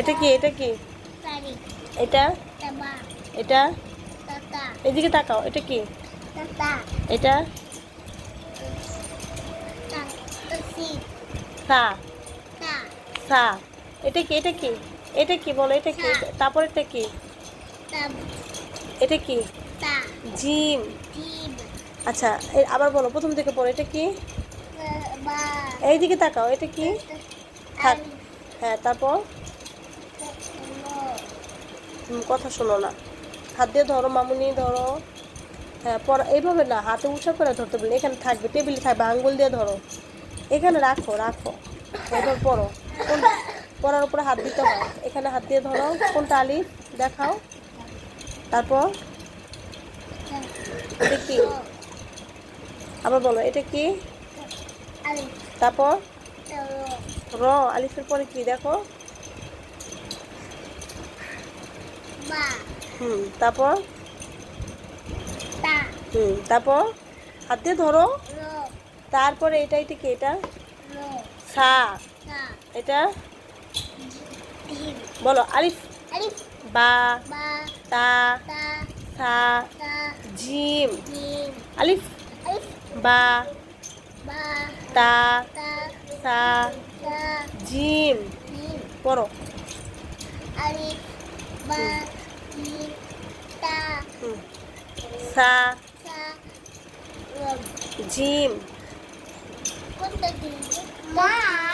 এটা কি এটা কি? এটা? এটা? এদিকে তাকাও এটা কি? এটা? সা সা এটা কি এটা কি? এটা কি বলো এটা কি? তারপর এটা কি? এটা কি? জিম। আচ্ছা আবার বলো প্রথম থেকে পড়ো এটা কি? এইদিকে তাকাও এটা কি? থাক। হ্যাঁ তারপর? কথা শোনো না। হাত দিয়ে ধরো মামুনি ধরো। হ্যাঁ পড়া এইভাবে না হাতে উঁচা করে ধরতে বলি এখানে থাকবে টেবিলে থাকবে আঙ্গুল দিয়ে ধরো। এখানে রাখো রাখো। এবার পড়ো কোন পড়ার উপরে হাত দিতে হয়। এখানে হাত দিয়ে ধরো। কোনটা আলি দেখাও। তারপর? এটা কি? আবার বলো এটা কি? তারপর? র। আলিফের পরে কি? দেখো বা হুম তারপর? হুম তারপর? হাত দিয়ে ধরো। তারপরে এটা এটা কি এটা? সা। এটা? বলো আলিফ। বা। তা। সা। জিম। আলিফ। আলিফ। বা। তা। সা। জিম। পড়ো। আলিফ। বা। সা জিম। মা।